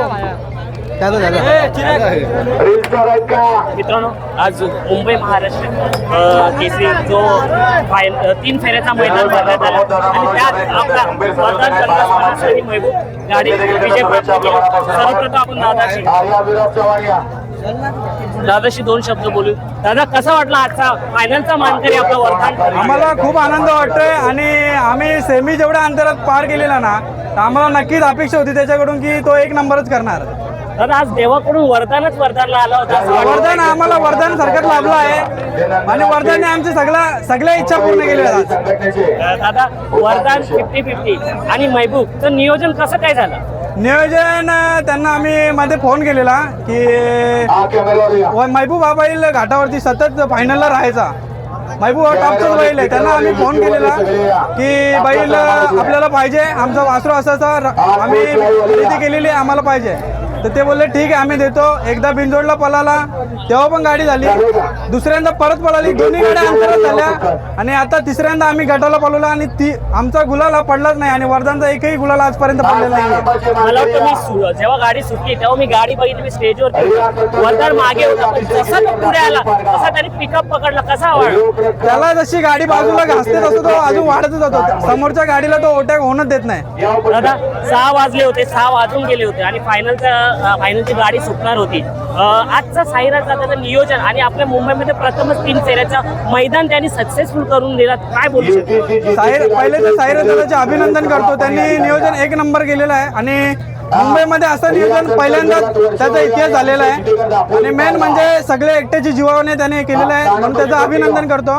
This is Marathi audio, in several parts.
त्याचं झालं? मित्रांनो आज मुंबई महाराष्ट्र केसरी जो फाय अ, तीन फेऱ्याचा मैदान भरण्यात आला. आणि त्यात आपला पन्नास आणि महबूब गाडी विजय सर्वप्रथम आपण दादाशी दादाशी दोन शब्द बोलू. दादा कसा वाटला आजचा फायनलचा मानकरी आपला वरदान आम्हाला खूप आनंद वाटतोय आणि आम्ही सेमी जेवढ्या अंतरात पार केलेला ना तर आम्हाला नक्कीच अपेक्षा होती त्याच्याकडून की तो एक नंबरच करणार. दादा आज देवाकडून वरदानच वरदानला आला होता. असं वाटतं. वरदान आम्हाला वरदान सरकार लाभलं आहे. आणि वरदानने आमची सगळ्या सगळ्या इच्छा पूर्ण आहेत अ, दादा वरदान फिफ्टी फिफ्टी आणि महबूबचं नियोजन कसं काय झालं? नियोजन अं, त्यांना आम्ही मध्ये फोन केलेला की व महबूब हा बैल घाटावरती सतत फायनलला राहायचा. महबूब हा बैल आहे. त्यांना आम्ही फोन केलेला की बैल आपल्याला पाहिजे. आमचा वासरू असाचा आम्ही खरेदी केलेली आहे, आम्हाला पाहिजे. तर ते बोलले ठीक आहे आम्ही देतो. एकदा बिंजोडला पळाला तेव्हा पण गाडी झाली. दुसऱ्यांदा परत पळाली दोन्ही गाड्या अंतरात झाल्या. आणि आता तिसऱ्यांदा आम्ही गटाला पळवला आणि ती आमचा गुलाला पडलाच नाही आणि वरदानचा एकही गुलाल आजपर्यंत पडलेला नाही. मला वाटतं मी सु- जेव्हा गाडी सुटली तेव्हा मी गाडी बघितली मी स्टेजवर वरदान मागे होता पण जसा तो पुढे आला तसा त्याने पिकअप पकडला. कसा वाढ? त्याला जशी गाडी बाजूला घासते तसं तो अजून वाढतच होतो समोरच्या गाडीला तो ओटॅक होणच देत नाही. दादा सहा वाजले होते सहा वाजून गेले होते आणि फायनलचा फायनलची गाडी सुटणार होती आजचा साईराचा त्याचं नियोजन आणि आपल्या मुंबईमध्ये प्रथमच तीन फेऱ्याचं मैदान त्यांनी सक्सेसफुल करून दिला काय बोलू शकतो साहिर पहिले तर साहिर दादाचे अभिनंदन करतो त्यांनी नियोजन एक नंबर केलेलं आहे आणि मुंबईमध्ये असं नियोजन पहिल्यांदा त्याचा इतिहास झालेला आहे आणि मेन म्हणजे सगळे एकट्याची जीवाने त्याने केलेलं आहे म्हणून त्याचं अभिनंदन करतो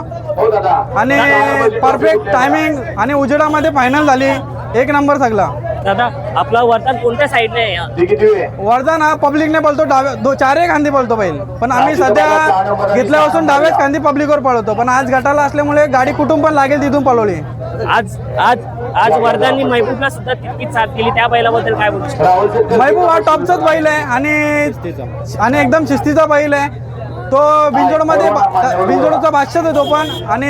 आणि परफेक्ट टायमिंग आणि उजेडामध्ये फायनल झाली एक नंबर सगळा दादा आपला वरदान कोणत्या साईडने आहे? वरदान हा पब्लिकने बोलतो डाव्या दो चारही खांदी बोलतो बैल. पण आम्ही सध्या घेतल्यापासून डाव्याच खांदी पब्लिकवर पळवतो पण आज गटाला असल्यामुळे गाडी कुठून पण लागेल तिथून पळवली. आज आज आज वरदाननी महबूबला सुद्धा तितकीच साथ केली त्या बैलाबद्दल काय बोलू? शकतो महबूब हा टॉपचाच बैल आहे आणि आणि एकदम शिस्तीचा बैल आहे. तो बिंजोडमध्ये बिंजोडचा बादशाह आहे तो पण आणि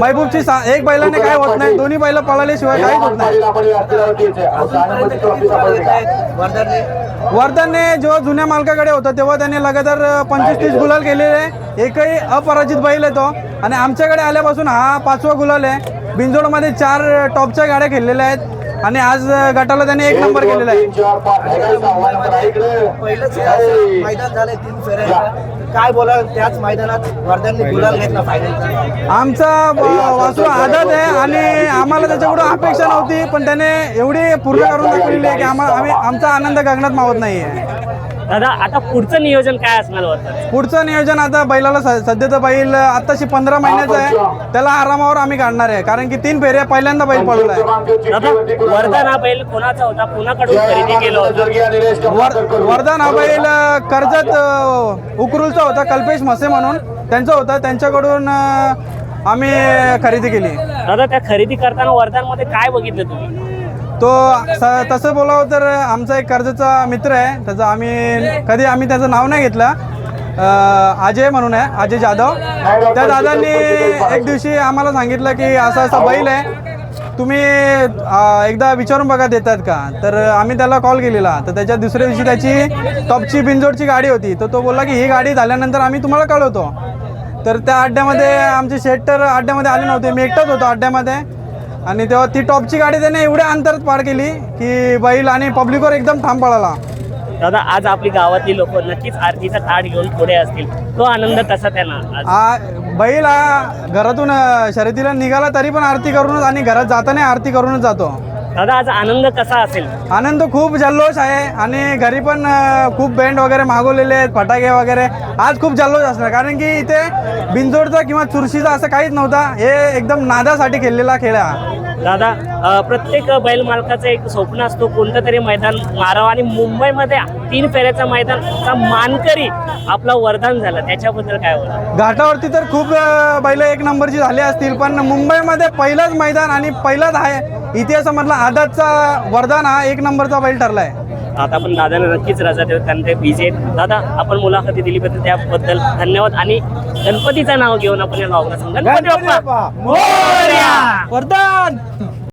महबूबची सा- एक बैलाने काय होत नाही दोन्ही बैल पळाल्याशिवाय काहीच होत नाही. वर्धनने जेव्हा जुन्या मालकाकडे होता तेव्हा त्याने लगातार पंचवीस तीस गुलाल केलेले एकही अपराजित बैल आहे तो. आणि आमच्याकडे आल्यापासून हा पाचवा गुलाल आहे. बिंजोडमध्ये चार टॉपच्या गाड्या खेळलेल्या आहेत. आणि आज गटाला त्याने एक नंबर केलेला आहे. हे मैदान झालंय तीन काय बोला त्याच मैदानात वर्धनने गुलाल घेतला फायनलचा आमचा वासू आदत आहे आणि आम्हाला त्याच्याकडून अपेक्षा नव्हती पण त्याने एवढी पूर्ण करून दाखवलेली आहे की आम्हाला आम्ही आमचा आनंद गगनात मावत नाहीये. दादा आता पुढचं नियोजन काय असणार पुढचं नियोजन आता बैलाला स- सध्याचं बैल आताशी पंधरा महिन्याचं आहे. त्याला आरामावर आम्ही काढणार आहे. कारण की तीन फेऱ्या पहिल्यांदा बैल पडला आहे. दादा वरदान हा बैल कोणाचा होता? कोणाकडून खरेदी केला होता? वरदान हा बैल कर्जत उकरुलचा होता कल्पेश मसे म्हणून. त्यांचा होता. त्यांच्याकडून आम्ही खरेदी केली. दादा त्या खरेदी करताना वरदानमध्ये काय बघितलं तुम्ही? तो तसं बोलावं तर आमचा एक कर्जचा मित्र आहे. त्याचं आम्ही कधी आम्ही त्याचं नाव नाही घेतलं. अजय म्हणून आहे अजय जाधव. त्या दादांनी एक दिवशी आम्हाला सांगितलं की असा असा बैल आहे. तुम्ही एकदा विचारून बघा देतात का? तर आम्ही त्याला कॉल केलेला. तर त्याच्या दुसऱ्या दिवशी त्याची टॉपची बिंजोडची गाडी होती. तर तो बोलला की ही गाडी झाल्यानंतर आम्ही तुम्हाला कळवतो. तर त्या अड्ड्यामध्ये आमचे शेट तर अड्ड्यामध्ये आले नव्हते. मी एकटाच होतो अड्ड्यामध्ये. आणि तेव्हा ती टॉपची गाडी त्याने एवढ्या अंतरात पार केली की बैल आणि पब्लिकवर एकदम ठाम पळाला. दादा आज आपली गावातली लोक नक्कीच आरतीचा ताट घेऊन पुढे असतील. तो आनंद कसा त्यांना? आज आ बैल हा घरातून अ, शर्यतीला निघाला तरी पण आरती करूनच आणि घरात जाताना आरती करूनच जातो. दादा आज आनंद कसा असेल? आनंद खूप जल्लोष आहे आणि घरी पण खूप बँड वगैरे मागवलेले आहेत फटाके वगैरे. आज खूप जल्लोष असणार कारण की इथे बिंजोडचा किंवा चुरशीचा असं काहीच नव्हता. हे एकदम नादासाठी खेळलेला खेळ हा. दादा अ, प्रत्येक बैल मालकाचं एक स्वप्न असतो कोणतं तरी मैदान मारावं. आणि मुंबईमध्ये तीन फेऱ्याचा मैदानचा मानकरी आपला वरदान झाला. त्याच्याबद्दल काय बोला घाटावरती तर खूप अ, बैल एक नंबरची झाली असतील पण मुंबईमध्ये पहिलंच मैदान आणि पहिलाच आहे इतिहासामधला आदातचा वरदान हा एक नंबरचा बैल ठरला आहे आता आपण दादाला नक्कीच रजा देऊ कारण ते बिझी आहेत. दादा आपण मुलाखती दिलीबद्दल त्याबद्दल धन्यवाद आणि गणपतीचं नाव घेऊन आपण या लॉगला गणपती बाप्पा. मोरया! वरदान!